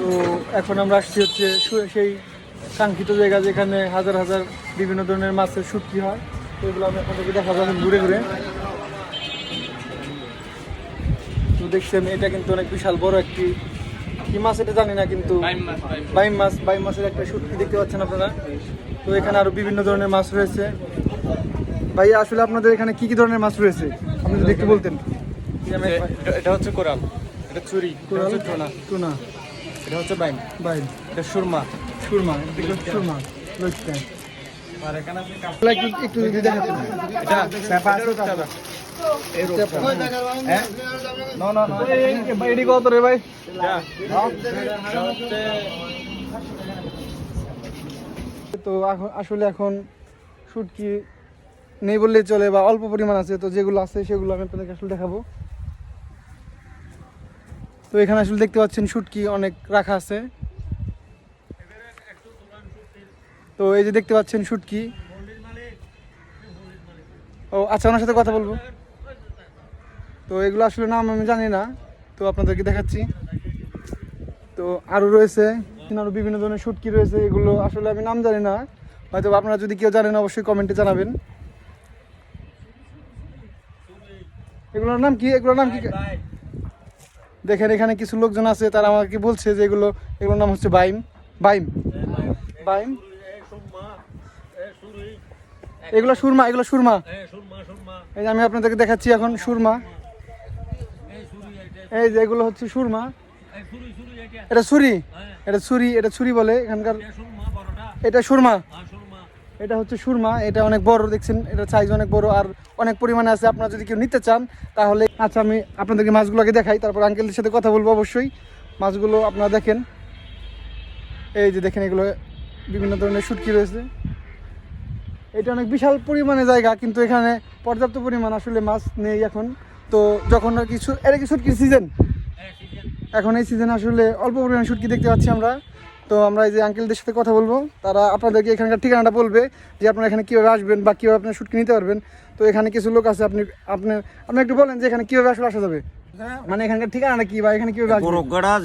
তো এখন আমরা আসছি হচ্ছে সেই কাঙ্ক্ষিত জায়গা যেখানে হাজার হাজার বিভিন্ন ধরনের মাছের শুটকি হয়। তো এগুলো আমি আপনাদেরকে দেখা যাবেন ঘুরে ঘুরে। তো দেখছেন এটা কিন্তু অনেক বিশাল বড় একটি কি মাছ এটা জানি না কিন্তু বাইম মাছ বাইম মাছের একটা শুটকি দেখতে পাচ্ছেন আপনারা। তো এখানে আরও বিভিন্ন ধরনের মাছ রয়েছে। ভাই আসলে আপনাদের এখানে কি কি ধরনের মাছ রয়েছে? আপনি যদি একটু বলতেন। এটা- এটা হচ্ছে কোরাল এটা চুরি হচ্ছে টোনা টুনা এটা হচ্ছে বাইম বাইম এটা সুরমা। সুরমা এটা সুরমা। লইতে আর এখানে কাপ- একটু একটু যদি দেখাতেন এটা স্যাপা আছে হ্যাঁ? কত রে ভাই? তো আসলে এখন শুটকি নেই বললেই চলে বা অল্প পরিমাণ আছে তো যেগুলো আছে সেগুলো আমি আপনাদেরকে আসলে দেখাবো। তো এখানে আসলে দেখতে পাচ্ছেন শুটকি অনেক রাখা আছে। তো এই যে দেখতে পাচ্ছেন শুটকি। ও আচ্ছা ওনার সাথে কথা বলব। তো এগুলো আসলে নাম আমি জানি না, তো আপনাদেরকে দেখাচ্ছি। তো আরও রয়েছে আরও বিভিন্ন ধরনের শুটকি রয়েছে, এগুলো আসলে আমি নাম জানি না। হয়তো আপনারা যদি কেউ জানেন, অবশ্যই কমেন্টে জানাবেন। এগুলোর নাম কি? এগুলোর নাম কি? দেখেন, এখানে কিছু লোকজন আছে, তারা আমাকে বলছে যে এগুলো, এগুলোর নাম হচ্ছে বাইম। বাইম? বাইম? এগুলো সুরমা এগুলো সুরমা। এই যে আমি আপনাদেরকে দেখাচ্ছি এখন সুরমা। এই যে এগুলো হচ্ছে সুরমা। এটা ছুরি। এটা ছুরি এটা ছুরি বলে এখানকার। এটা সুরমা। এটা হচ্ছে সুরমা এটা অনেক বড় দেখছেন? এটা সাইজ অনেক বড় আর অনেক পরিমাণে আছে। আপনারা যদি কেউ নিতে চান তাহলে আচ্ছা আমি আপনাদেরকে মাছগুলোকে দেখাই তারপর আঙ্কেলদের সাথে কথা বলব অবশ্যই। মাছগুলো আপনারা দেখেন। এই যে দেখেন এগুলো বিভিন্ন ধরনের শুটকি রয়েছে। এটা অনেক বিশাল পরিমাণে জায়গা কিন্তু এখানে পর্যাপ্ত পরিমাণ আসলে মাছ নেই এখন। তো যখন আর কিছু এটা কি শুটকির সিজন এখন এই সিজনে আসলে অল্প পরিমাণে শুটকি দেখতে পাচ্ছি আমরা। তো আমরা এই যে আঙ্কেলদের সাথে কথা বলব তারা আপনাদেরকে এখানকার ঠিকানাটা বলবে যে আপনারা এখানে কীভাবে আসবেন বা কীভাবে আপনার শুটকি নিতে পারবেন। তো এখানে কিছু লোক আছে আপনি আপনি আপনি একটু বলেন যে এখানে কীভাবে আসলে আসা যাবে। মানে এখানকার ঠিকানাটা কী বা এখানে কীভাবে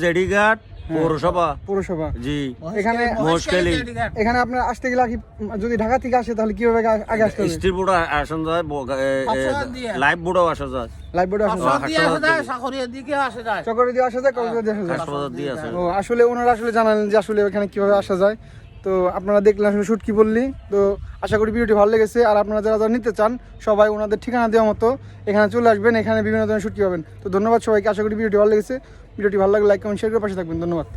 জেডিঘাট পৌরসভা? পৌরসভা। জি। এখানে মহেশখালী। এখানে আপনার আসতে গেলে কি যদি ঢাকা থেকে আসে তাহলে কীভাবে আগে- আসতে হবে? স্টিল বোর্ড যায় লাইভ বোর্ডও আসা যায়। লাইভ বোর্ডে আসা যায় সাকরিয়া দিকে আসা যায়। সাকরিয়া দিয়ে আসা যায় হাসপাতাল দিয়ে যায়। ও আসলে ওনারা আসলে জানালেন যে আসলে এখানে কীভাবে আসা যায়। তো আপনারা দেখলেন আসলে শুট কি বললি তো আশা করি ভিডিওটি ভালো লেগেছে। আর আপনারা যারা যারা নিতে চান, সবাই ওনাদের ঠিকানা দেওয়া মতো এখানে চলে আসবেন। এখানে বিভিন্ন ধরনের শুটকি পাবেন। তো ধন্যবাদ সবাইকে। আশা করি ভিডিওটি ভালো লেগেছে। ভিডিওটি ভালো লাগলে লাইক কমেন্ট শেয়ার করে পাশে থাকবেন। ধন্যবাদ।